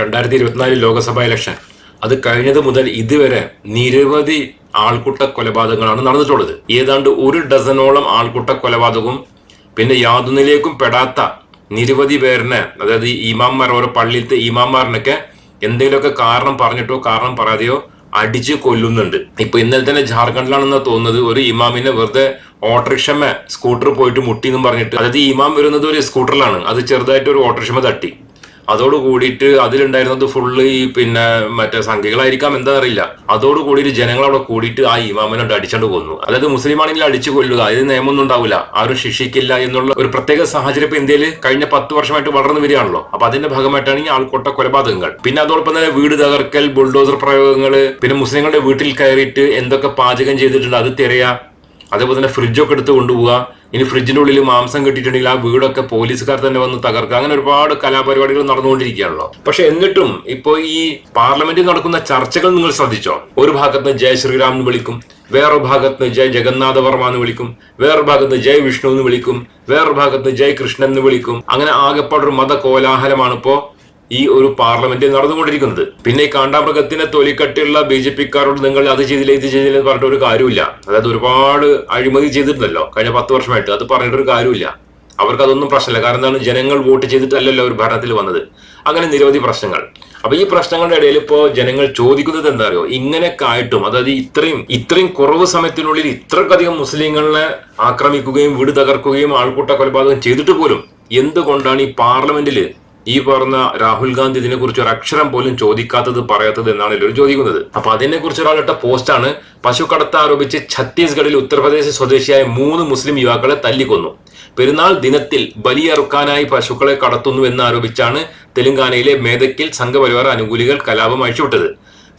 രണ്ടായിരത്തി ഇരുപത്തിനാല് ലോക്സഭാ ഇലക്ഷൻ അത് കഴിഞ്ഞത് മുതൽ ഇതുവരെ നിരവധി ആൾക്കൂട്ട കൊലപാതകങ്ങളാണ് നടന്നിട്ടുള്ളത്. ഏതാണ്ട് ഒരു ഡസനോളം ആൾക്കൂട്ട കൊലപാതകവും പിന്നെ യാതൊന്നിലേക്കും പെടാത്ത നിരവധി പേരിനെ അതായത് ഇമാംമാർ ഓരോ പള്ളിയിലത്തെ ഇമാംമാറിനൊക്കെ എന്തെങ്കിലുമൊക്കെ കാരണം പറഞ്ഞിട്ടോ കാരണം പറയാതെയോ അടിച്ച് കൊല്ലുന്നുണ്ട്. ഇപ്പൊ ഇന്നലെ തന്നെ ജാർഖണ്ഡിലാണെന്ന് തോന്നുന്നത് ഒരു ഇമാമിനെ വെറുതെ ഓട്ടോറിക്ഷമ സ്കൂട്ടർ പോയിട്ട് മുട്ടി എന്നും പറഞ്ഞിട്ട്. അതായത് ഇമാം വരുന്നത് ഒരു സ്കൂട്ടറിലാണ്. അത് ചെറുതായിട്ട് ഒരു ഓട്ടോറിക്ഷമ തട്ടി. അതോട് കൂടിയിട്ട് അതിലുണ്ടായിരുന്നത് ഫുള്ള് ഈ പിന്നെ മറ്റേ സംഖ്യകളായിരിക്കാം എന്താ അറിയില്ല അതോട് കൂടിയിട്ട് ജനങ്ങൾ അവിടെ കൂടിയിട്ട് ആ ഇമാമിനെ അടിച്ചുകൊണ്ട് കൊന്നു. അതായത് മുസ്ലിം ആണെങ്കിൽ അടിച്ചു കൊല്ലുക. അതിന് നിയമമൊന്നും ഉണ്ടാവില്ല. ആരും ശിക്ഷിക്കില്ല എന്നുള്ള ഒരു പ്രത്യേക സാഹചര്യം ഇപ്പൊ ഇന്ത്യയിൽ കഴിഞ്ഞ പത്ത് വർഷമായിട്ട് വളർന്നു വരികയാണല്ലോ. അപ്പൊ അതിന്റെ ഭാഗമായിട്ടാണ് ഈ ആൾക്കൂട്ട കൊലപാതകങ്ങൾ. പിന്നെ അതോടൊപ്പം തന്നെ വീട് തകർക്കൽ ബുൾഡോസർ പ്രയോഗങ്ങൾ പിന്നെ മുസ്ലിങ്ങളുടെ വീട്ടിൽ കയറിയിട്ട് എന്തൊക്കെ പാചകം ചെയ്തിട്ടുണ്ട് അത് തിരയാ അതേപോലെ തന്നെ ഫ്രിഡ്ജൊക്കെ എടുത്ത് കൊണ്ടുപോവുക ഇനി ഫ്രിഡ്ജിന്റെ ഉള്ളിൽ മാംസം കിട്ടിയിട്ടുണ്ടെങ്കിൽ ആ വീടൊക്കെ പോലീസുകാർ തന്നെ വന്ന് തകർക്കുക. അങ്ങനെ ഒരുപാട് കലാപരിപാടികൾ നടന്നുകൊണ്ടിരിക്കുകയാണല്ലോ. പക്ഷെ എന്നിട്ടും ഇപ്പോൾ ഈ പാർലമെന്റിൽ നടക്കുന്ന ചർച്ചകൾ നിങ്ങൾ ശ്രദ്ധിച്ചോ? ഒരു ഭാഗത്ത് ജയ ശ്രീറാം എന്ന് വിളിക്കും വേറൊരു ഭാഗത്ത് ജയ് ജഗന്നാഥ വർമ്മ എന്ന് വിളിക്കും വേറൊരു ഭാഗത്ത് ജയ് വിഷ്ണു എന്ന് വിളിക്കും വേറൊരു ഭാഗത്ത് ജയ് കൃഷ്ണൻ എന്ന് വിളിക്കും. അങ്ങനെ ആകെപ്പാടൊരു മത കോലാഹലമാണ് ഇപ്പോ ഈ ഒരു പാർലമെന്റിൽ നടന്നുകൊണ്ടിരിക്കുന്നത്. പിന്നെ കാണ്ടാമൃഗത്തിനെ തൊലിക്കട്ടിയുള്ള ബി ജെ പിക്കാരോട് നിങ്ങൾ അത് ചെയ്തില്ല ഇത് ചെയ്തില്ല എന്ന് പറഞ്ഞിട്ട് ഒരു കാര്യമില്ല അതായത് ഒരുപാട് അഴിമതി ചെയ്തിട്ടുണ്ടല്ലോ കഴിഞ്ഞ പത്ത് വർഷമായിട്ട്. അത് പറഞ്ഞിട്ട് ഒരു കാര്യമില്ല അവർക്ക് അതൊന്നും പ്രശ്നമില്ല. കാരണം എന്താണ്? ജനങ്ങൾ വോട്ട് ചെയ്തിട്ടല്ലല്ലോ ഒരു ഭരണത്തിൽ വന്നത്. അങ്ങനെ നിരവധി പ്രശ്നങ്ങൾ. അപ്പൊ ഈ പ്രശ്നങ്ങളുടെ ഇടയിൽ ഇപ്പോ ജനങ്ങൾ ചോദിക്കുന്നത് എന്താ അറിയോ ഇങ്ങനെയൊക്കെ ആയിട്ടും അതായത് ഇത്രയും ഇത്രയും കുറവ് സമയത്തിനുള്ളിൽ ഇത്രക്കധികം മുസ്ലിങ്ങളെ ആക്രമിക്കുകയും വീട് തകർക്കുകയും ആൾക്കൂട്ട കൊലപാതകം ചെയ്തിട്ട് പോലും എന്തുകൊണ്ടാണ് ഈ പാർലമെന്റിൽ ഈ പറഞ്ഞ രാഹുൽ ഗാന്ധി ഇതിനെ കുറിച്ച് ഒരു അക്ഷരം പോലും ചോദിക്കാത്തത് പറയാത്തത് എന്നാണ് എല്ലാവരും ചോദിക്കുന്നത്. അപ്പൊ അതിനെ കുറിച്ച് ഒരാളിട്ട പോസ്റ്റാണ് പശുക്കടത്ത് ആരോപിച്ച് ഛത്തീസ്ഗഡിൽ ഉത്തർപ്രദേശ് സ്വദേശിയായ മൂന്ന് മുസ്ലിം യുവാക്കളെ തല്ലിക്കൊന്നു. പെരുന്നാൾ ദിനത്തിൽ ബലിയറുക്കാനായി പശുക്കളെ കടത്തുന്നു എന്നാരോപിച്ചാണ് തെലങ്കാനയിലെ മേദക്കിൽ സംഘപരിവാർ അനുകൂലികൾ കലാപം അഴിച്ചുവിട്ടത്.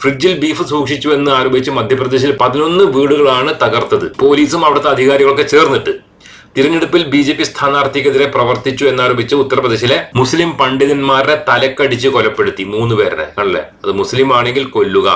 ഫ്രിഡ്ജിൽ ബീഫ് സൂക്ഷിച്ചു എന്ന് ആരോപിച്ച് മധ്യപ്രദേശിൽ പതിനൊന്ന് വീടുകളാണ് തകർത്തത്. പോലീസും അവിടുത്തെ അധികാരികളൊക്കെ ചേർന്നിട്ട്. തിരഞ്ഞെടുപ്പിൽ ബി ജെ പി സ്ഥാനാർത്ഥിക്കെതിരെ പ്രവർത്തിച്ചു എന്നാരോപിച്ച് ഉത്തർപ്രദേശിലെ മുസ്ലിം പണ്ഡിതന്മാരെ തലക്കടിച്ച് കൊലപ്പെടുത്തി മൂന്ന് പേരെ അല്ലേ? അത് മുസ്ലിം ആണെങ്കിൽ കൊല്ലുക.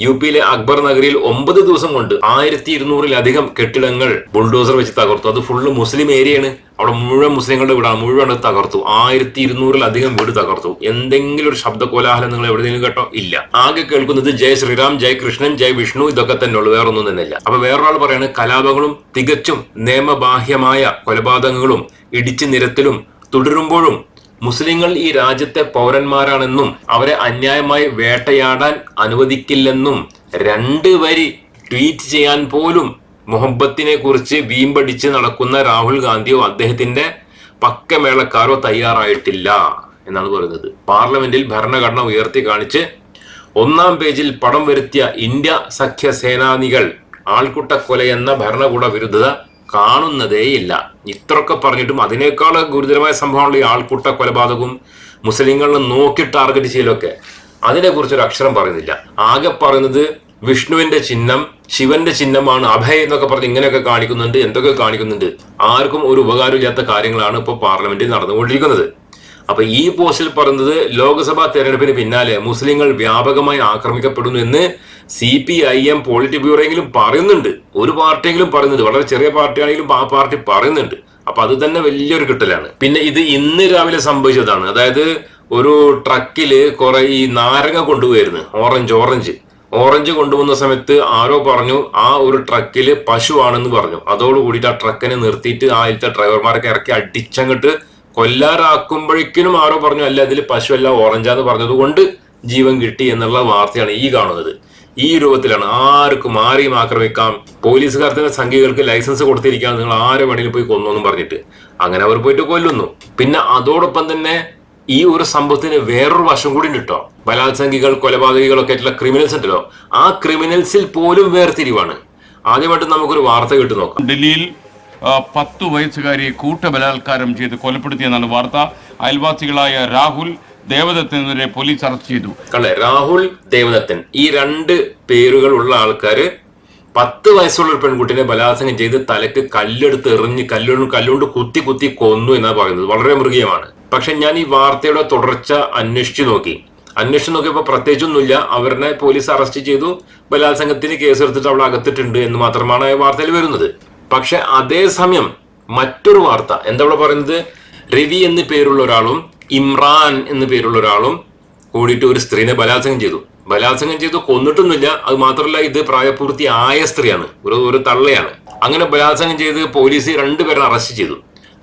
യു പിയിലെ അക്ബർ നഗരിയിൽ ഒമ്പത് ദിവസം കൊണ്ട് ആയിരത്തി ഇരുന്നൂറിലധികം കെട്ടിടങ്ങൾ ബുൾഡോസർ വെച്ച് തകർത്തു. അത് ഫുള്ള് മുസ്ലിം ഏരിയയാണ്. അവിടെ മുഴുവൻ മുസ്ലിങ്ങളുടെ വീടാണ് മുഴുവൻ തകർത്തു. ആയിരത്തി ഇരുന്നൂറിലധികം വീട് തകർത്തു. എന്തെങ്കിലും ഒരു ശബ്ദ കോലാഹലം നിങ്ങൾ എവിടെയെങ്കിലും കേട്ടോ? ഇല്ല. ആകെ കേൾക്കുന്നത് ജയ് ശ്രീറാം ജയ് കൃഷ്ണൻ ജയ് വിഷ്ണു ഇതൊക്കെ തന്നെ വേറൊന്നും തന്നെയില്ല. അപ്പൊ വേറൊരാൾ പറയാണ് കലാപങ്ങളും തികച്ചും നിയമബാഹ്യമായ കൊലപാതകങ്ങളും ഇടിച്ചു നിരത്തലും തുടരുമ്പോഴും മുസ്ലിങ്ങൾ ഈ രാജ്യത്തെ പൗരന്മാരാണെന്നും അവരെ അന്യായമായി വേട്ടയാടാൻ അനുവദിക്കില്ലെന്നും രണ്ട് വരി ട്വീറ്റ് ചെയ്യാൻ പോലും മുഹബത്തിനെ കുറിച്ച് വീമ്പടിച്ച് നടക്കുന്ന രാഹുൽ ഗാന്ധിയോ അദ്ദേഹത്തിന്റെ പക്കമേളക്കാരോ തയ്യാറായിട്ടില്ല എന്നാണ് പറയുന്നത്. പാർലമെന്റിൽ ഭരണഘടന ഉയർത്തി കാണിച്ച് ഒന്നാം പേജിൽ പടം വരുത്തിയ ഇന്ത്യ സഖ്യ സേനാനികൾ ആൾക്കുട്ടക്കൊല എന്ന ഭരണകൂട വിരുദ്ധത കാണുന്നതേയില്ല. ഇത്രയൊക്കെ പറഞ്ഞിട്ടും അതിനേക്കാൾ ഗുരുതരമായ സംഭവമുള്ള ഈ ആൾക്കൂട്ട കൊലപാതകവും മുസ്ലിങ്ങളെ നോക്കി ടാർഗറ്റ് ചെയ്യലൊക്കെ. അതിനെക്കുറിച്ച് ഒരു അക്ഷരം പറയുന്നില്ല. ആകെ പറയുന്നത് വിഷ്ണുവിന്റെ ചിഹ്നം ശിവന്റെ ചിഹ്നമാണ് അഭയ എന്നൊക്കെ പറഞ്ഞ് ഇങ്ങനെയൊക്കെ കാണിക്കുന്നുണ്ട് എന്തൊക്കെ കാണിക്കുന്നുണ്ട്. ആർക്കും ഒരു ഉപകാരമില്ലാത്ത കാര്യങ്ങളാണ് ഇപ്പോൾ പാർലമെന്റിൽ നടന്നുകൊണ്ടിരിക്കുന്നത്. അപ്പൊ ഈ പോസ്റ്റിൽ പറയുന്നത് ലോക്സഭാ തെരഞ്ഞെടുപ്പിന് പിന്നാലെ മുസ്ലിങ്ങൾ വ്യാപകമായി ആക്രമിക്കപ്പെടുന്നു എന്ന് C P I M polit ബ്യൂറോയെങ്കിലും പറയുന്നുണ്ട്. ഒരു പാർട്ടിയെങ്കിലും പറയുന്നുണ്ട്. വളരെ ചെറിയ പാർട്ടിയാണെങ്കിലും ആ പാർട്ടി പറയുന്നുണ്ട്. അപ്പൊ അത് തന്നെ വലിയൊരു കിട്ടലാണ്. പിന്നെ ഇത് ഇന്ന് രാവിലെ സംഭവിച്ചതാണ്. അതായത് ഒരു ട്രക്കിൽ കുറെ ഈ നാരങ്ങ കൊണ്ടുപോയിരുന്നു. Orange orange. ഓറഞ്ച് കൊണ്ടുവന്ന സമയത്ത് ആരോ പറഞ്ഞു ആ ഒരു ട്രക്കിൽ പശു ആണെന്ന് പറഞ്ഞു. അതോട് കൂടിയിട്ട് ആ ട്രക്കിനെ നിർത്തിയിട്ട് ആദ്യത്തെ ഡ്രൈവർമാരൊക്കെ ഇറക്കി അടിച്ചങ്ങട്ട് കൊല്ലാറാക്കുമ്പോഴേക്കിനും ആരോ പറഞ്ഞു അല്ല അതിൽ പശുവല്ല ഓറഞ്ചാന്ന് പറഞ്ഞതുകൊണ്ട് ജീവൻ കിട്ടി എന്നുള്ള വാർത്തയാണ് ഈ കാണുന്നത്. ഈ രൂപത്തിലാണ് ആർക്കും ആരെയും ആക്രമിക്കാം. പോലീസുകാർ തന്നെ സംഖ്യകൾക്ക് ലൈസൻസ് കൊടുത്തിരിക്കാം നിങ്ങൾ ആരെ വേണമെങ്കിലും പോയി കൊന്നു എന്നും പറഞ്ഞിട്ട്. അങ്ങനെ അവർ പോയിട്ട് കൊല്ലുന്നു. പിന്നെ അതോടൊപ്പം തന്നെ ഈ ഒരു സംഭവത്തിന് വേറൊരു വശം കൂടി ഉണ്ട് കേട്ടോ ബലാത്സംഗികൾ കൊലപാതകികളൊക്കെ ആയിട്ടുള്ള ക്രിമിനൽസ് ഉണ്ടല്ലോ. ആ ക്രിമിനൽസിൽ പോലും വേർതിരിവാണ്. ആദ്യമായിട്ട് നമുക്കൊരു വാർത്ത കേട്ട് നോക്കാം. ഡൽഹിയിൽ പത്തു വയസ്സുകാരിയെ കൂട്ടബലാത്കാരം ചെയ്ത് കൊലപ്പെടുത്തിയെന്നാണ് വാർത്ത. അയൽവാസികളായ രാഹുൽ ദേവദത്തിനെതിരെ പോലീസ് അറസ്റ്റ് ചെയ്തു. അല്ലെ രാഹുൽ ദേവദത്തൻ ഈ രണ്ട് പേരുകളുള്ള ആൾക്കാര് പത്ത് വയസ്സുള്ള ഒരു പെൺകുട്ടിനെ ബലാത്സംഗം ചെയ്ത് തലക്ക് കല്ലെടുത്ത് എറിഞ്ഞ് കല്ലുകൊണ്ട് കല്ലുകൊണ്ട് കുത്തി കുത്തി കൊന്നു എന്നാണ് പറയുന്നത്. വളരെ മൃഗീയമാണ്. പക്ഷെ ഞാൻ ഈ വാർത്തയുടെ തുടർച്ച അന്വേഷിച്ചു നോക്കി. അന്വേഷിച്ചു നോക്കിയപ്പോൾ പ്രത്യേകിച്ചൊന്നുമില്ല. അവരെ പോലീസ് അറസ്റ്റ് ചെയ്തു. ബലാത്സംഗത്തിന് കേസെടുത്തിട്ട് അവളെ അകത്തിട്ടുണ്ട് എന്ന് മാത്രമാണ് വാർത്തയിൽ വരുന്നത്. പക്ഷെ അതേസമയം മറ്റൊരു വാർത്ത. എന്താ ഇവിടെ പറയുന്നത്? രവി എന്ന് പേരുള്ള ഒരാളും ഇമ്രാൻ എന്ന് പേരുള്ള ഒരാളും കൂടിയിട്ട് ഒരു സ്ത്രീനെ ബലാത്സംഗം ചെയ്തു. ബലാത്സംഗം ചെയ്തു കൊന്നിട്ടൊന്നുമില്ല. അത് മാത്രമല്ല ഇത് പ്രായപൂർത്തി ആയ സ്ത്രീയാണ്. ഒരു ഒരു തള്ളയാണ്. അങ്ങനെ ബലാത്സംഗം ചെയ്ത് പോലീസ് രണ്ടുപേരെ അറസ്റ്റ് ചെയ്തു.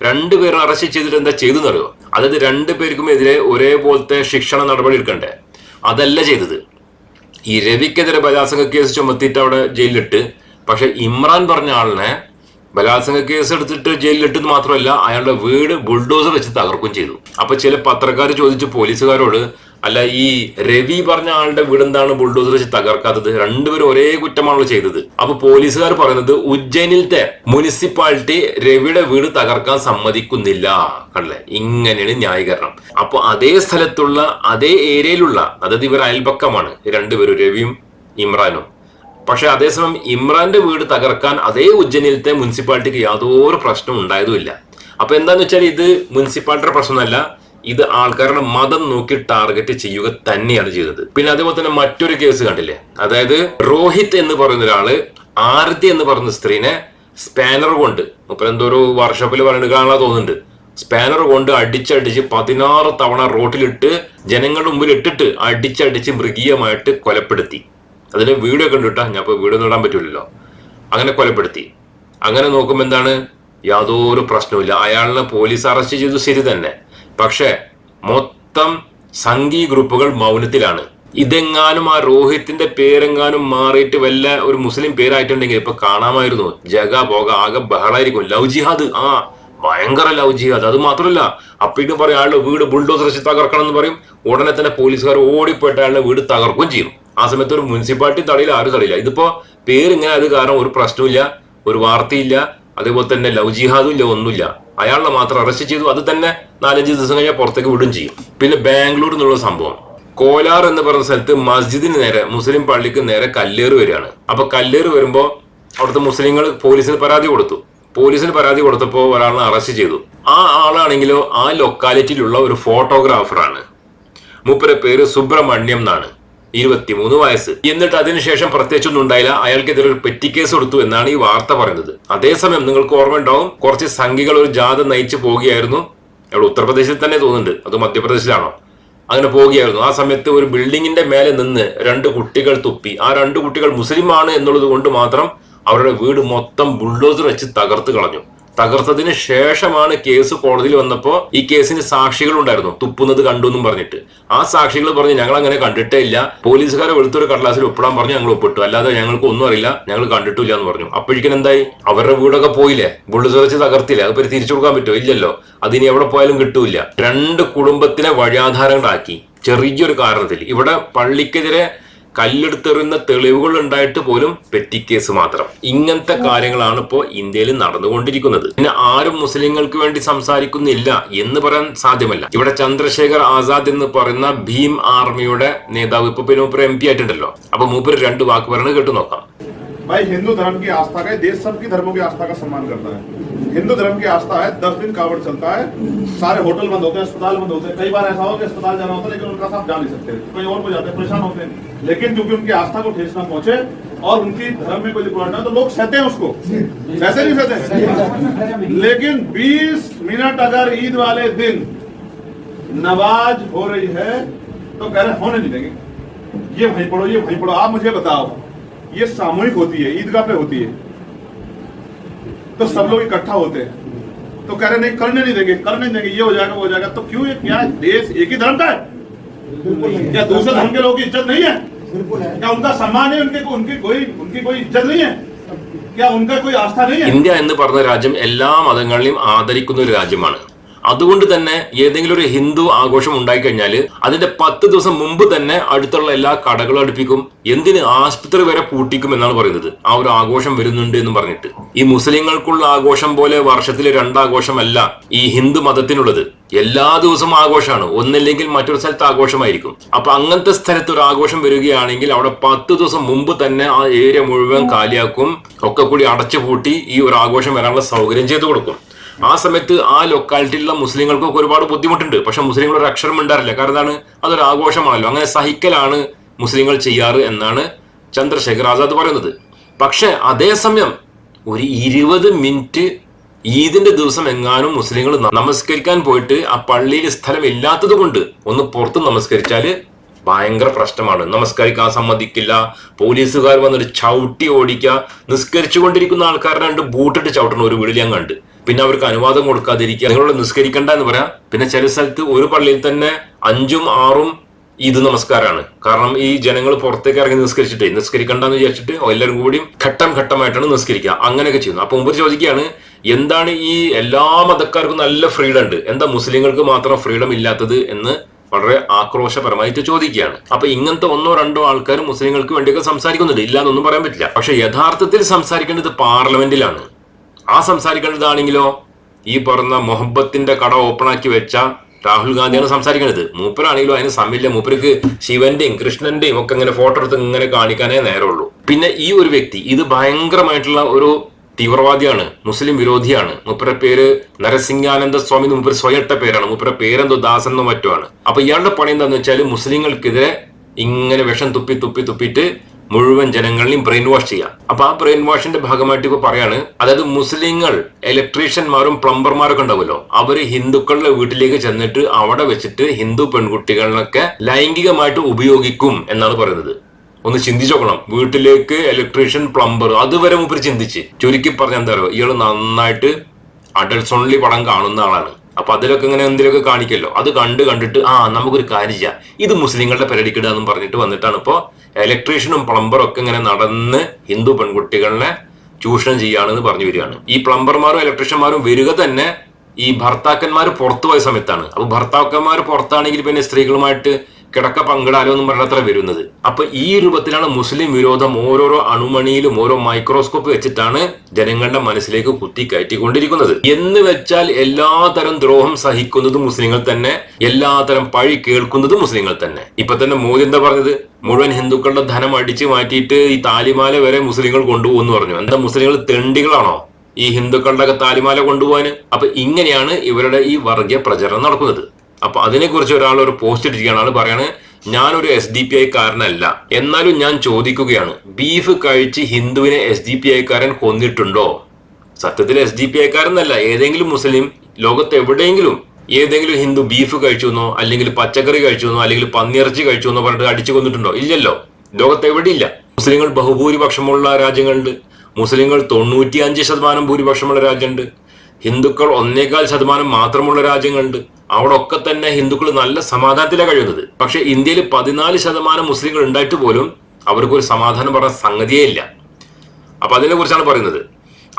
രണ്ടുപേരെ അറസ്റ്റ് ചെയ്തിട്ട് എന്താ ചെയ്തെന്നറിയോ അതായത് രണ്ടുപേർക്കും എതിരെ ഒരേപോലത്തെ ശിക്ഷണ നടപടി എടുക്കണ്ടേ? അതല്ല ചെയ്തത്. ഈ രവിക്കെതിരെ ബലാത്സംഗ കേസ് ചുമത്തിയിട്ട് അവിടെ ജയിലിലിട്ട് പക്ഷെ ഇമ്രാൻ പറഞ്ഞ ആളിനെ ബലാത്സംഗ കേസ് എടുത്തിട്ട് ജയിലിലിട്ടെന്ന് മാത്രമല്ല അയാളുടെ വീട് ബുൾഡോസർ വെച്ച് തകർക്കുകയും ചെയ്തു. അപ്പൊ ചില പത്രക്കാർ ചോദിച്ചു പോലീസുകാരോട് അല്ല ഈ രവി പറഞ്ഞ ആളുടെ വീട് എന്താണ് ബുൾഡോസർ വെച്ച് തകർക്കാത്തത്? രണ്ടുപേരും ഒരേ കുറ്റമാണല്ലോ ചെയ്തത്. അപ്പൊ പോലീസുകാർ പറയുന്നത് ഉജ്ജയിനിലത്തെ മുനിസിപ്പാലിറ്റി രവിയുടെ വീട് തകർക്കാൻ സമ്മതിക്കുന്നില്ല. കണ്ടല്ലേ? ഇങ്ങനെയാണ് ന്യായീകരണം. അപ്പൊ അതേ സ്ഥലത്തുള്ള അതേ ഏരിയയിലുള്ള അതായത് ഇവർ അയൽപക്കമാണ് രണ്ടുപേരും രവിയും ഇമ്രാനും. പക്ഷെ അതേസമയം ഇമ്രാന്റെ വീട് തകർക്കാൻ അതേ ഉജ്ജനിലത്തെ മുനിസിപ്പാലിറ്റിക്ക് യാതൊരു പ്രശ്നം ഉണ്ടായതുമില്ല. അപ്പൊ എന്താന്ന് വെച്ചാൽ ഇത് മുനിസിപ്പാലിറ്റിയുടെ പ്രശ്നമല്ല ഇത് ആൾക്കാരുടെ മതം നോക്കി ടാർഗറ്റ് ചെയ്യുക തന്നെയാണ് ചെയ്തത്. പിന്നെ അതേപോലെ തന്നെ മറ്റൊരു കേസ് കണ്ടില്ലേ? അതായത് രോഹിത് എന്ന് പറയുന്ന ഒരാൾ ആരതി എന്ന് പറയുന്ന സ്ത്രീനെ സ്പാനർ കൊണ്ട് ഇപ്പൊ എന്തോ ഒരു പറയുന്നത് കാണാൻ തോന്നുന്നുണ്ട്. സ്പാനർ കൊണ്ട് അടിച്ചടിച്ച് പതിനാറ് തവണ റോട്ടിലിട്ട് ജനങ്ങളുടെ മുമ്പിൽ ഇട്ടിട്ട് അടിച്ചടിച്ച് മൃഗീയമായിട്ട് കൊലപ്പെടുത്തി. അതിന് വീഡിയോ കണ്ടിട്ടാ ഞാൻ ഇപ്പൊ വീഡിയോ നേടാൻ പറ്റില്ലല്ലോ അങ്ങനെ കൊലപ്പെടുത്തി. അങ്ങനെ നോക്കുമ്പോൾ എന്താണ്? യാതൊരു പ്രശ്നവുമില്ല. അയാളിനെ പോലീസ് അറസ്റ്റ് ചെയ്തു ശരി തന്നെ. പക്ഷേ മൊത്തം സംഘീ ഗ്രൂപ്പുകൾ മൗനത്തിലാണ്. ഇതെങ്ങാനും ആ രോഹിത്തിന്റെ പേരെങ്ങാനും മാറിയിട്ട് വല്ല ഒരു മുസ്ലിം പേരായിട്ടുണ്ടെങ്കിൽ ഇപ്പൊ കാണാമായിരുന്നു. ജഗ പോക ആകെ ബഹളായിരിക്കും. ലവ് ജിഹാദ്. ആ ഭയങ്കര ലവ് ജിഹാദ്. അത് മാത്രമല്ല അപ്പീട്ടും പറയും അയാളുടെ വീട് ബുൾഡോസർ വെച്ച് തകർക്കണം എന്ന് പറയും. ഉടനെ തന്നെ പോലീസുകാർ ഓടിപ്പോയിട്ട് അയാളുടെ വീട് തകർക്കുകയും ചെയ്യും. ആ സമയത്ത് ഒരു മുനിസിപ്പാലിറ്റി തടയില്ല ആരും തടയില്ല. ഇതിപ്പോ പേരിങ്ങനെ അത് കാരണം ഒരു പ്രശ്നമില്ല ഒരു വാർത്തയില്ല അതേപോലെ തന്നെ ലവ് ജിഹാദും ഇല്ല ഒന്നുമില്ല. അയാളെ മാത്രം അറസ്റ്റ് ചെയ്തു അത് തന്നെ നാലഞ്ച് ദിവസം കഴിഞ്ഞാൽ പുറത്തേക്ക് വിടും ചെയ്യും. പിന്നെ ബാംഗ്ലൂർ എന്നുള്ള സംഭവം. കോലാർ എന്ന് പറഞ്ഞ സ്ഥലത്ത് മസ്ജിദിന് നേരെ മുസ്ലിം പള്ളിക്ക് നേരെ കല്ലേറ് വരികയാണ്. അപ്പൊ കല്ലേറ് വരുമ്പോ അവിടുത്തെ മുസ്ലിങ്ങൾ പോലീസിന് പരാതി കൊടുത്തു. പോലീസിന് പരാതി കൊടുത്തപ്പോൾ ഒരാളിനെ അറസ്റ്റ് ചെയ്തു. ആ ആളാണെങ്കിലോ ആ ലൊക്കാലിറ്റിയിലുള്ള ഒരു ഫോട്ടോഗ്രാഫറാണ് മൂപ്പരെ പേര് സുബ്രഹ്മണ്യം എന്നാണ്. ഇരുപത്തിമൂന്ന് വയസ്സ്. എന്നിട്ട് അതിനുശേഷം പ്രത്യേകിച്ചൊന്നും ഉണ്ടായില്ല. അയാൾക്കെതിരെ ഒരു പെറ്റി കേസ് കൊടുത്തു എന്നാണ് ഈ വാർത്ത പറയുന്നത്. അതേസമയം നിങ്ങൾക്ക് ഓർമ്മ ഉണ്ടാവും കുറച്ച് സംഘികൾ ഒരു ജാഥ നയിച്ചു പോവുകയായിരുന്നു അവിടെ ഉത്തർപ്രദേശിൽ തന്നെ തോന്നുന്നുണ്ട്. അത് മധ്യപ്രദേശിലാണോ? അങ്ങനെ പോവുകയായിരുന്നു ആ സമയത്ത് ഒരു ബിൽഡിങ്ങിന്റെ മേലെ നിന്ന് രണ്ട് കുട്ടികൾ തുപ്പി. ആ രണ്ട് കുട്ടികൾ മുസ്ലിമാണ് എന്നുള്ളത് കൊണ്ട് മാത്രം അവരുടെ വീട് മൊത്തം ബുൾഡോസർ വെച്ച് തകർത്ത് കളഞ്ഞു. തകർത്തതിന് ശേഷമാണ് കേസ് കോടതിയിൽ വന്നപ്പോൾ ഈ കേസിന് സാക്ഷികൾ ഉണ്ടായിരുന്നു. തുപ്പുന്നത് കണ്ടു എന്നും പറഞ്ഞിട്ട്. ആ സാക്ഷികൾ പറഞ്ഞു ഞങ്ങൾ അങ്ങനെ കണ്ടിട്ടേ ഇല്ല പോലീസുകാരെ വെളുത്തൊരു കടലാസിൽ ഒപ്പിടാൻ പറഞ്ഞു ഞങ്ങൾ ഒപ്പിട്ടു. അല്ലാതെ ഞങ്ങൾക്ക് ഒന്നും അറിയില്ല. ഞങ്ങൾ കണ്ടിട്ടില്ല എന്ന് പറഞ്ഞു. അപ്പോഴേക്കും എന്തായി? അവരുടെ വീടൊക്കെ പോയില്ലേ? ബുൾഡോസർ വെച്ച് തകർത്തില്ലേ? അത് തിരിച്ചു കൊടുക്കാൻ പറ്റുമോ? ഇല്ലല്ലോ. അതിനി എവിടെ പോയാലും കിട്ടൂല രണ്ട് കുടുംബത്തിനെ വഴിയാധാരങ്ങളാക്കി. ചെറിയൊരു കാരണത്തിൽ. ഇവിടെ പള്ളിക്കെതിരെ കല്ലെടുത്തെറിയുന്ന തെളിവുകൾ ഉണ്ടായിട്ട് പോലും പെറ്റി കേസ് മാത്രം ഇങ്ങനത്തെ കാര്യങ്ങളാണ് ഇപ്പോൾ ഇന്ത്യയിൽ നടന്നുകൊണ്ടിരിക്കുന്നത് പിന്നെ ആരും മുസ്ലിങ്ങൾക്ക് വേണ്ടി സംസാരിക്കുന്നില്ല എന്ന് പറയാൻ സാധ്യമല്ല ഇവിടെ ചന്ദ്രശേഖർ ആസാദ് എന്ന് പറയുന്ന ഭീം ആർമിയുടെ നേതാവ് ഇപ്പൊ പിന്നെ മൂപ്പര് എം പി ആയിട്ടുണ്ടല്ലോ അപ്പൊ മൂപ്പര് രണ്ട് വാക്ക് പറയുന്നത് കേട്ടു നോക്കാം भाई हिंदू धर्म की आस्था का है, देश सबकी धर्मों की आस्था का सम्मान करता है हिंदू धर्म की आस्था है, दस दिन कावड़ चलता है, सारे होटल बंद होते हैं, अस्पताल बंद होते हैं। कई बार ऐसा हो कि अस्पताल जाना होता है, लेकिन उनका साथ जा नहीं सकते। कोई और को जाते हैं, परेशान होते हैं। लेकिन क्योंकि उनकी आस्था को ठेस ना पहुँचे और उनकी धर्म में कोई लिखवाट ना तो लोग सहते हैं उसको। वैसे नहीं सहते लेकिन 20 मिनट अगर ईद वाले दिन नवाज़ हो रही है तो कह रहे होने नहीं देंगे। ये वहीं पढ़ो, ये वहीं पढ़ो, आप मुझे बताओ, ये सामूहिक होती है, ईदगाह पे होती है। तो सब लोग इकट्ठा होते हैं तो कह रहे नहीं करने नहीं देंगे करने नहीं देंगे ये हो जाएगा वो हो जाएगा तो क्यों ये क्या देश एक ही धर्म का है क्या दूसरे धर्म के लोगों की इज्जत नहीं है क्या उनका सम्मान है उनके उनकी कोई उनकी कोई इज्जत नहीं है क्या उनका कोई आस्था नहीं है ഇന്ത്യ എന്ന് പറഞ്ഞ രാജ്യം എല്ലാ മതങ്ങളെയും ആദരിക്കുന്ന ഒരു രാജ്യമാണ് അതുകൊണ്ട് തന്നെ ഏതെങ്കിലും ഒരു ഹിന്ദു ആഘോഷം ഉണ്ടായിക്കഴിഞ്ഞാൽ അതിന്റെ പത്ത് ദിവസം മുമ്പ് തന്നെ അടുത്തുള്ള എല്ലാ കടകളും അടുപ്പിക്കും എന്തിന് ആശുപത്രി വരെ പൂട്ടിക്കും എന്നാണ് പറയുന്നത്. ആ ഒരു ആഘോഷം വരുന്നുണ്ട് എന്ന് പറഞ്ഞിട്ട്. ഈ മുസ്ലിങ്ങൾക്കുള്ള ആഘോഷം പോലെ വർഷത്തിലെ രണ്ടാഘോഷമല്ല ഈ ഹിന്ദു മതത്തിനുള്ളത്. എല്ലാ ദിവസവും ആഘോഷമാണ്. ഒന്നില്ലെങ്കിൽ മറ്റൊരു സ്ഥലത്ത് ആഘോഷമായിരിക്കും. അപ്പൊ അങ്ങനത്തെ സ്ഥലത്ത് ഒരു ആഘോഷം വരികയാണെങ്കിൽ അവിടെ പത്ത് ദിവസം മുമ്പ് തന്നെ ആ ഏരിയ മുഴുവൻ കാലിയാക്കും ഒക്കെ കൂടി അടച്ചു പൂട്ടി ഈ ഒരു ആഘോഷം വരാനുള്ള സൗകര്യം ചെയ്തു കൊടുക്കും. ആ സമയത്ത് ആ ലൊക്കാലിറ്റിയിലുള്ള മുസ്ലിങ്ങൾക്കൊക്കെ ഒരുപാട് ബുദ്ധിമുട്ടുണ്ട്. പക്ഷെ മുസ്ലിങ്ങൾ ഒരു അക്ഷരം ഉണ്ടാറില്ല കാരണം എന്താണ്? അതൊരു ആഘോഷമാണല്ലോ. അങ്ങനെ സഹിക്കലാണ് മുസ്ലിങ്ങൾ ചെയ്യാറ് എന്നാണ് ചന്ദ്രശേഖർ ആസാദ് പറയുന്നത്. പക്ഷെ അതേസമയം ഒരു ഇരുപത് മിനിറ്റ് ഈദിന്റെ ദിവസം എങ്ങാനും മുസ്ലിങ്ങൾ നമസ്കരിക്കാൻ പോയിട്ട് ആ പള്ളിയിൽ സ്ഥലം ഇല്ലാത്തത് കൊണ്ട് ഒന്ന് പുറത്ത് നമസ്കരിച്ചാൽ ഭയങ്കര പ്രശ്നമാണ്. നമസ്കരിക്കാൻ സമ്മതിക്കില്ല. പോലീസുകാർ വന്നിട്ട് ചവിട്ടി ഓടിക്കുക. നിസ്കരിച്ചു കൊണ്ടിരിക്കുന്ന ആൾക്കാരെ രണ്ട് ബൂട്ടിട്ട് ചവിട്ടണം ഒരു വീട്ടിൽ ഞാൻ കണ്ട്. പിന്നെ അവർക്ക് അനുവാദം കൊടുക്കാതിരിക്കുക നിങ്ങളോട് നിസ്കരിക്കണ്ട എന്ന് പറയാം. പിന്നെ ചില സ്ഥലത്ത് ഒരു പള്ളിയിൽ തന്നെ അഞ്ചും ആറും ഇത് നമസ്കാരമാണ്. കാരണം ഈ ജനങ്ങൾ പുറത്തേക്ക് ഇറങ്ങി നിസ്കരിച്ചിട്ട് നിസ്കരിക്കണ്ടെന്ന് വിചാരിച്ചിട്ട് എല്ലാവരും കൂടിയും ഘട്ടം ഘട്ടമായിട്ടാണ് നിസ്കരിക്കുക. അങ്ങനെയൊക്കെ ചെയ്യുന്നു. അപ്പൊ മുമ്പ് ചോദിക്കുകയാണ് എന്താണ് ഈ എല്ലാ മതക്കാർക്കും നല്ല ഫ്രീഡം ഉണ്ട്? എന്താ മുസ്ലിങ്ങൾക്ക് മാത്രം ഫ്രീഡം ഇല്ലാത്തത് എന്ന് വളരെ ആക്രോശപരമായിട്ട് ചോദിക്കുകയാണ്. അപ്പൊ ഇങ്ങനത്തെ ഒന്നോ രണ്ടോ ആൾക്കാർ മുസ്ലിങ്ങൾക്ക് വേണ്ടിയൊക്കെ സംസാരിക്കുന്നുണ്ട്. ഇല്ല എന്നൊന്നും പറയാൻ പറ്റില്ല. പക്ഷെ യഥാർത്ഥത്തിൽ സംസാരിക്കേണ്ടത് പാർലമെന്റിലാണ്. ആ സംസാരിക്കേണ്ടതാണെങ്കിലോ? ഈ പറഞ്ഞ മൊഹബത്തിന്റെ കട ഓപ്പണാക്കി വെച്ച രാഹുൽ ഗാന്ധിയാണ് സംസാരിക്കുന്നത് മൂപ്പരാണെങ്കിലും അതിന് സമയമില്ല. മൂപ്പർക്ക് ശിവന്റെയും കൃഷ്ണന്റെയും ഒക്കെ ഇങ്ങനെ ഫോട്ടോ എടുത്ത് ഇങ്ങനെ കാണിക്കാനേ നേരമുള്ളൂ. പിന്നെ ഈ ഒരു വ്യക്തി ഇത് ഭയങ്കരമായിട്ടുള്ള ഒരു തീവ്രവാദിയാണ് മുസ്ലിം വിരോധിയാണ്. മൂപ്പരുടെ പേര് നരസിംഹാനന്ദ സ്വാമി എന്ന് മൂപ്പര് സ്വയം പേരാണ്. മൂപ്പരുടെ പേരെന്തോ ദാസൻ എന്നോ മറ്റോ ആണ്. അപ്പൊ ഇയാളുടെ പണി എന്താണെന്ന് വെച്ചാൽ മുസ്ലിങ്ങൾക്കെതിരെ ഇങ്ങനെ വിഷം തുപ്പി തുപ്പി തുപ്പിയിട്ട് മുഴുവൻ ജനങ്ങളെയും ബ്രെയിൻ വാഷ് ചെയ്യാം. അപ്പൊ ആ ബ്രെയിൻ വാഷിന്റെ ഭാഗമായിട്ട് ഇപ്പൊ പറയാണ് അതായത് മുസ്ലിങ്ങൾ ഇലക്ട്രീഷ്യന്മാരും പ്ലംബർമാരൊക്കെ ഉണ്ടാവുമല്ലോ. അവർ ഹിന്ദുക്കളുടെ വീട്ടിലേക്ക് ചെന്നിട്ട് അവിടെ വെച്ചിട്ട് ഹിന്ദു പെൺകുട്ടികളൊക്കെ ലൈംഗികമായിട്ട് ഉപയോഗിക്കും എന്നാണ് പറയുന്നത്. ഒന്ന് ചിന്തിച്ചു നോക്കണം. വീട്ടിലേക്ക് ഇലക്ട്രീഷ്യൻ പ്ലംബർ അതുവരെ മൂപ്പര് ചിന്തിച്ച്. ചുരുക്കി പറഞ്ഞ എന്താ പറയുക ഇയാൾ നന്നായിട്ട് അഡൽസ് ഓൺലി പടം കാണുന്ന ആളാണ്. അപ്പൊ അതിലൊക്കെ ഇങ്ങനെ എന്തിലൊക്കെ കാണിക്കല്ലോ? അത് കണ്ട് കണ്ടിട്ട് ആ നമുക്കൊരു കാര്യം ചെയ്യാം. ഇത് മുസ്ലിങ്ങളുടെ പരിടിക്കിടുക എന്നും പറഞ്ഞിട്ട് വന്നിട്ടാണ് ഇപ്പോ ഇലക്ട്രീഷ്യനും പ്ലംബറും ഒക്കെ ഇങ്ങനെ നടന്ന് ഹിന്ദു പെൺകുട്ടികളെ ചൂഷണം ചെയ്യുകയാണെന്ന് പറഞ്ഞു വരികയാണ്. ഈ പ്ലംബർമാരും ഇലക്ട്രീഷ്യന്മാരും വരിക തന്നെ ഈ ഭർത്താക്കന്മാർ പുറത്തു പോയ സമയത്താണ്. അപ്പൊ ഭർത്താക്കന്മാർ പുറത്താണെങ്കിൽ പിന്നെ സ്ത്രീകളുമായിട്ട് കിടക്ക പങ്കിടാലോ എന്നും പറഞ്ഞത്ര വരുന്നത്. അപ്പൊ ഈ രൂപത്തിലാണ് മുസ്ലിം വിരോധം ഓരോരോ അണുമണിയിലും ഓരോ മൈക്രോസ്കോപ്പ് വെച്ചിട്ടാണ് ജനങ്ങളുടെ മനസ്സിലേക്ക് കുത്തി കയറ്റിക്കൊണ്ടിരിക്കുന്നത്. എന്ന് വെച്ചാൽ എല്ലാതരം ദ്രോഹം സഹിക്കുന്നത് മുസ്ലിങ്ങൾ തന്നെ എല്ലാതരം പഴി കേൾക്കുന്നത് മുസ്ലിങ്ങൾ തന്നെ. ഇപ്പൊ തന്നെ മോദി എന്താ പറഞ്ഞത്? മുഴുവൻ ഹിന്ദുക്കളുടെ ധനം അടിച്ചു മാറ്റിയിട്ട് ഈ താലിമാല വരെ മുസ്ലിങ്ങൾ കൊണ്ടുപോകുന്നു പറഞ്ഞു. എന്താ മുസ്ലിങ്ങൾ തെണ്ടികളാണോ ഈ ഹിന്ദുക്കളുടെ താലിമാല കൊണ്ടുപോകാൻ? അപ്പൊ ഇങ്ങനെയാണ് ഇവരുടെ ഈ വർഗീയ പ്രചരണം നടക്കുന്നത്. അപ്പൊ അതിനെക്കുറിച്ച് ഒരാൾ ഒരു പോസ്റ്റ് ഇട്ടിരിക്കുകയാണ്. ആൾ പറയാണ് ഞാനൊരു എസ് ഡി പി ഐക്കാരനല്ല എന്നാലും ഞാൻ ചോദിക്കുകയാണ് ബീഫ് കഴിച്ച് ഹിന്ദുവിനെ എസ് ഡി പി ഐക്കാരൻ കൊന്നിട്ടുണ്ടോ? സത്യത്തിൽ എസ് ഡി പി ഐക്കാരെന്നല്ല ഏതെങ്കിലും മുസ്ലിം ലോകത്ത് എവിടെയെങ്കിലും ഏതെങ്കിലും ഹിന്ദു ബീഫ് കഴിച്ചു എന്നോ അല്ലെങ്കിൽ പച്ചക്കറി കഴിച്ചു എന്നോ അല്ലെങ്കിൽ പന്നിയിറച്ചി കഴിച്ചു എന്നോ പറഞ്ഞിട്ട് അടിച്ചു കൊന്നിട്ടുണ്ടോ? ഇല്ലല്ലോ. ലോകത്ത് എവിടെയില്ല. മുസ്ലിങ്ങൾ ബഹുഭൂരിപക്ഷമുള്ള രാജ്യങ്ങളുണ്ട്. മുസ്ലിങ്ങൾ തൊണ്ണൂറ്റിയഞ്ച് ശതമാനം ഭൂരിപക്ഷമുള്ള രാജ്യമുണ്ട്. ഹിന്ദുക്കൾ ഒന്നേകാൽ ശതമാനം മാത്രമുള്ള രാജ്യങ്ങളുണ്ട്. അവിടെ ഒക്കെ തന്നെ ഹിന്ദുക്കൾ നല്ല സമാധാനത്തിലാണ് കഴിയുന്നത്. പക്ഷെ ഇന്ത്യയിൽ പതിനാല് ശതമാനം മുസ്ലിങ്ങൾ ഉണ്ടായിട്ട് പോലും അവർക്ക് ഒരു സമാധാനം പറഞ്ഞ സംഗതിയേ ഇല്ല. അപ്പൊ അതിനെ കുറിച്ചാണ് പറയുന്നത്.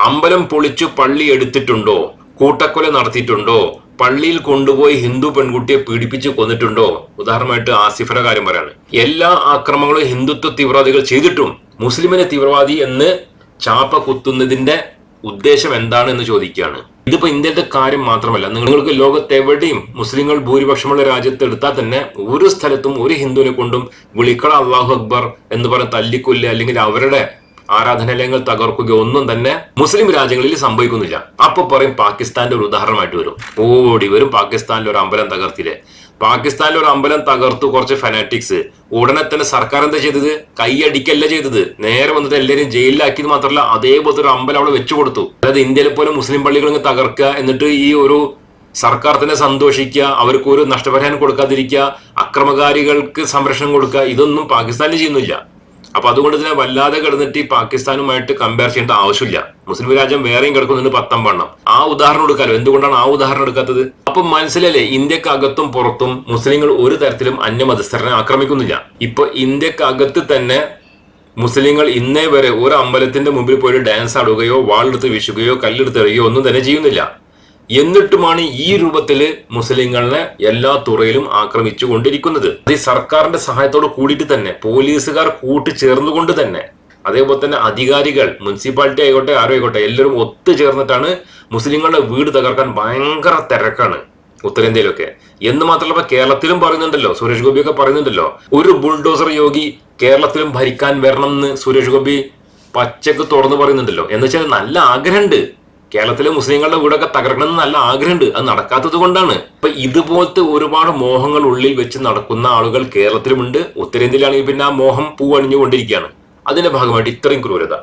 അമ്പലം പൊളിച്ചു പള്ളി എടുത്തിട്ടുണ്ടോ? കൂട്ടക്കൊല നടത്തിയിട്ടുണ്ടോ? പള്ളിയിൽ കൊണ്ടുപോയി ഹിന്ദു പെൺകുട്ടിയെ പീഡിപ്പിച്ച് കൊന്നിട്ടുണ്ടോ? ഉദാഹരണമായിട്ട് ആസിഫിന്റെ കാര്യം പറയാണ്. എല്ലാ ആക്രമണങ്ങളും ഹിന്ദുത്വ തീവ്രവാദികൾ ചെയ്തിട്ടും മുസ്ലിമിനെ തീവ്രവാദി എന്ന് ചാപ്പ കുത്തുന്നതിന്റെ ഉദ്ദേശം എന്താണ് എന്ന് ചോദിക്കുകയാണ്. ഇതിപ്പോ ഇന്ത്യയുടെ കാര്യം മാത്രമല്ല നിങ്ങൾക്ക് ലോകത്ത് എവിടെയും മുസ്ലിങ്ങൾ ഭൂരിപക്ഷമുള്ള രാജ്യത്ത് എടുത്താൽ തന്നെ ഒരു സ്ഥലത്തും ഒരു ഹിന്ദുവിനെ കൊണ്ടും വിളിക്കള അള്ളാഹു അക്ബർ എന്ന് പറഞ്ഞ തല്ലിക്കൊല്ലുക അല്ലെങ്കിൽ അവരുടെ ആരാധനാലയങ്ങൾ തകർക്കുക ഒന്നും തന്നെ മുസ്ലിം രാജ്യങ്ങളിൽ സംഭവിക്കുന്നില്ല. അപ്പൊ പറയും പാകിസ്ഥാന്റെ ഒരു ഉദാഹരണമായിട്ട് വരും. ഓടി വരും പാകിസ്ഥാനിൽ ഒരു അമ്പലം തകർത്തില്ലേ? പാകിസ്ഥാനിൽ ഒരു അമ്പലം തകർത്തു കുറച്ച് ഫനാറ്റിക്സ് ഉടനെ തന്നെ സർക്കാർ എന്താ ചെയ്തത്? കൈയടിക്കല്ല ചെയ്തത്? നേരെ വന്നിട്ട് എല്ലാവരും ജയിലിലാക്കിയത് മാത്രമല്ല അതേപോലത്തെ ഒരു അമ്പലം അവിടെ വെച്ചു കൊടുത്തു. അതായത് ഇന്ത്യയിലെ പോലെ മുസ്ലിം പള്ളികൾ തകർക്കുക എന്നിട്ട് ഈ ഒരു സർക്കാർ തന്നെ സന്തോഷിക്കുക അവർക്ക് ഒരു നഷ്ടപരിഹാരം കൊടുക്കാതിരിക്കുക അക്രമകാരികൾക്ക് സംരക്ഷണം കൊടുക്കുക ഇതൊന്നും പാകിസ്ഥാനിൽ ചെയ്യുന്നില്ല. അപ്പൊ അതുകൊണ്ട് തന്നെ വല്ലാതെ കിടന്നിട്ട് ഈ പാകിസ്ഥാനുമായിട്ട് കമ്പയർ ചെയ്യേണ്ട ആവശ്യമില്ല. മുസ്ലിം രാജ്യം വേറെയും കിടക്കുന്നുണ്ട് വണ്ണം. ആ ഉദാഹരണം എടുക്കാലോ? എന്തുകൊണ്ടാണ് ആ ഉദാഹരണം എടുക്കാത്തത്? അപ്പൊ മനസ്സിലല്ലേ ഇന്ത്യക്കകത്തും പുറത്തും മുസ്ലിങ്ങൾ ഒരു തരത്തിലും അന്യമതസ്ഥരനെ ആക്രമിക്കുന്നില്ല. ഇപ്പൊ ഇന്ത്യക്കകത്ത് തന്നെ മുസ്ലിങ്ങൾ ഇന്നേ വരെ ഒരു അമ്പലത്തിന്റെ മുമ്പിൽ പോയിട്ട് ഡാൻസ് ആടുകയോ വാളെടുത്ത് വീശുകയോ കല്ലെടുത്ത് എറിയുകയോ ഒന്നും തന്നെ ചെയ്യുന്നില്ല. എന്നിട്ടുമാണ് ഈ രൂപത്തിൽ മുസ്ലിങ്ങളെ എല്ലാ തുറയിലും ആക്രമിച്ചു കൊണ്ടിരിക്കുന്നത് അത് സർക്കാരിന്റെ സഹായത്തോട് കൂടിയിട്ട് തന്നെ പോലീസുകാർ കൂട്ടിച്ചേർന്നുകൊണ്ട് തന്നെ അതേപോലെ തന്നെ അധികാരികൾ മുനിസിപ്പാലിറ്റി ആയിക്കോട്ടെ ആരോ ആയിക്കോട്ടെ എല്ലാവരും ഒത്തുചേർന്നിട്ടാണ് മുസ്ലിങ്ങളുടെ വീട് തകർക്കാൻ ഭയങ്കര തിരക്കാണ് ഉത്തരേന്ത്യയിലൊക്കെ. എന്ന് മാത്രമല്ല കേരളത്തിലും പറയുന്നുണ്ടല്ലോ സുരേഷ് ഗോപിയൊക്കെ പറയുന്നുണ്ടല്ലോ ഒരു ബുൾഡോസർ യോഗി കേരളത്തിലും ഭരിക്കാൻ വരണം എന്ന് സുരേഷ് ഗോപി പച്ചക്ക് തുറന്നു പറയുന്നുണ്ടല്ലോ. എന്ന് വെച്ചാൽ നല്ല ആഗ്രഹമുണ്ട്. കേരളത്തിലെ മുസ്ലിങ്ങളുടെ വീടൊക്കെ തകർക്കണം എന്ന് നല്ല ആഗ്രഹമുണ്ട്. അത് നടക്കാത്തത് കൊണ്ടാണ്. ഇപ്പൊ ഇതുപോലത്തെ ഒരുപാട് മോഹങ്ങൾ ഉള്ളിൽ വെച്ച് നടക്കുന്ന ആളുകൾ കേരളത്തിലുമുണ്ട്. ഉത്തരേന്ത്യയിലാണെങ്കിൽ പിന്നെ ആ മോഹം പൂവണിഞ്ഞുകൊണ്ടിരിക്കുകയാണ്. അതിന്റെ ഭാഗമായിട്ട് ഇത്രയും ക്രൂരത.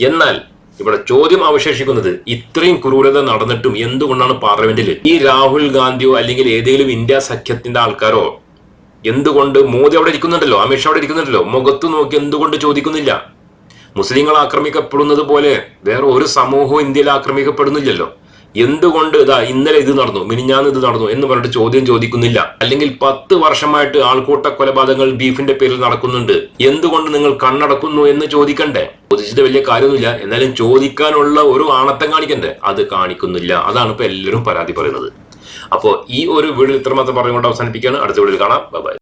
എന്നാൽ ഇവിടെ ചോദ്യം അവശേഷിക്കുന്നത് ഇത്രയും ക്രൂരത നടന്നിട്ടും എന്തുകൊണ്ടാണ് പാർലമെന്റിൽ? ഈ രാഹുൽ ഗാന്ധിയോ അല്ലെങ്കിൽ ഏതെങ്കിലും ഇന്ത്യ സഖ്യത്തിന്റെ ആൾക്കാരോ എന്തുകൊണ്ട് മോദി അവിടെ ഇരിക്കുന്നുണ്ടല്ലോ? അമിത്ഷാ അവിടെ ഇരിക്കുന്നുണ്ടല്ലോ? മുഖത്ത് നോക്കി എന്തുകൊണ്ട് ചോദിക്കുന്നില്ല? മുസ്ലിങ്ങൾ ആക്രമിക്കപ്പെടുന്നത് പോലെ വേറെ ഒരു സമൂഹവും ഇന്ത്യയിൽ ആക്രമിക്കപ്പെടുന്നില്ലല്ലോ. എന്തുകൊണ്ട് ഇതാ ഇന്നലെ ഇത് നടന്നു മിനിഞ്ഞാന്ന് ഇത് നടന്നു എന്ന് പറഞ്ഞിട്ട് ചോദ്യം ചോദിക്കുന്നില്ല. അല്ലെങ്കിൽ പത്ത് വർഷമായിട്ട് ആൾക്കൂട്ട കൊലപാതകങ്ങൾ ബീഫിന്റെ പേരിൽ നടക്കുന്നുണ്ട്. എന്തുകൊണ്ട് നിങ്ങൾ കണ്ണടക്കുന്നു എന്ന് ചോദിക്കണ്ടേ? ചോദിച്ചിട്ട് വലിയ കാര്യമൊന്നുമില്ല. എന്നാലും ചോദിക്കാനുള്ള ഒരു ആണത്തം കാണിക്കണ്ടേ? അത് കാണിക്കുന്നില്ല. അതാണ് ഇപ്പൊ എല്ലാവരും പരാതി പറയുന്നത്. അപ്പോ ഈ ഒരു വീഡിയോ ഇത്രമാത്രം പറഞ്ഞുകൊണ്ട് അവസാനിപ്പിക്കുകയാണ്. അടുത്ത വീഡിയോയിൽ കാണാം. ബൈ